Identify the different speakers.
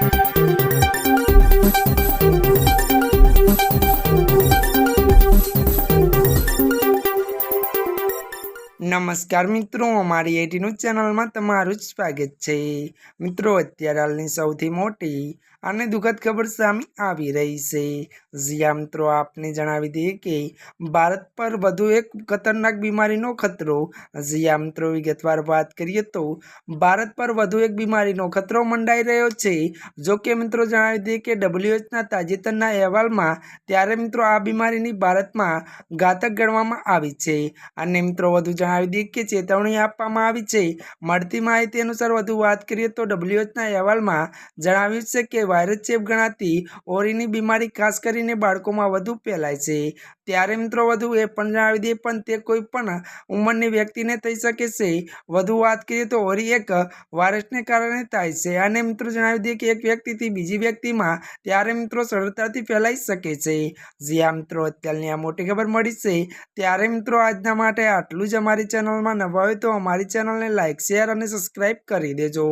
Speaker 1: Thank you. નમસ્કાર મિત્રો, અમારી એટીનું ચેનલમાં તમારું જ સ્વાગત છે. મિત્રો, અત્યારે હાલની સૌથી મોટી અને દુઃખદ ખબર સામે આવી રહી છે. જ્યાં મિત્રો, આપને જણાવી દઈએ કે ભારત પર વધુ એક ખતરનાક બીમારીનો ખતરો. જ્યાં મિત્રો, વિગતવાર વાત કરીએ તો ભારત પર વધુ એક બીમારીનો ખતરો મંડાઈ રહ્યો છે. જો કે, મિત્રો, જણાવી દઈએ કે ડબલ્યુએચના તાજેતરના અહેવાલમાં ત્યારે, મિત્રો, આ બીમારીની ભારતમાં ઘાતક ગણવામાં આવી છે. અને, મિત્રો, વધુ જણાવી દઈએ કે ચેતવણી આપવામાં આવી છે? મળતી માહિતી અનુસાર વધુ વાત કરીએ તો ડબ્લ્યુએચના અહેવાલમાં જણાવ્યું છે કે વાયરસ ચેપ ગણાતી ઓરીની બીમારી ખાસ કરીને બાળકોમાં વધુ ફેલાય છે. ત્યારે મિત્રો વધુ એ પણ જણાવી દઈએ, પણ તે કોઈ પણ ઉંમરની વ્યક્તિને થઈ શકે છે. વધુ વાત કરીએ તો ઓરી એક વાયરસને કારણે થાય છે. અને મિત્રો જણાવી દઈએ કે એક વ્યક્તિથી બીજી વ્યક્તિમાં ત્યારે મિત્રો સરળતાથી ફેલાઈ શકે છે. જ્યાં મિત્રો, અત્યારની આ મોટી ખબર મળી છે. ત્યારે મિત્રો આજના માટે આટલું જ. અમારી ચેનલમાં નવા હોય તો અમારી ચેનલને લાઇક શેર અને સબસ્ક્રાઈબ કરી દેજો.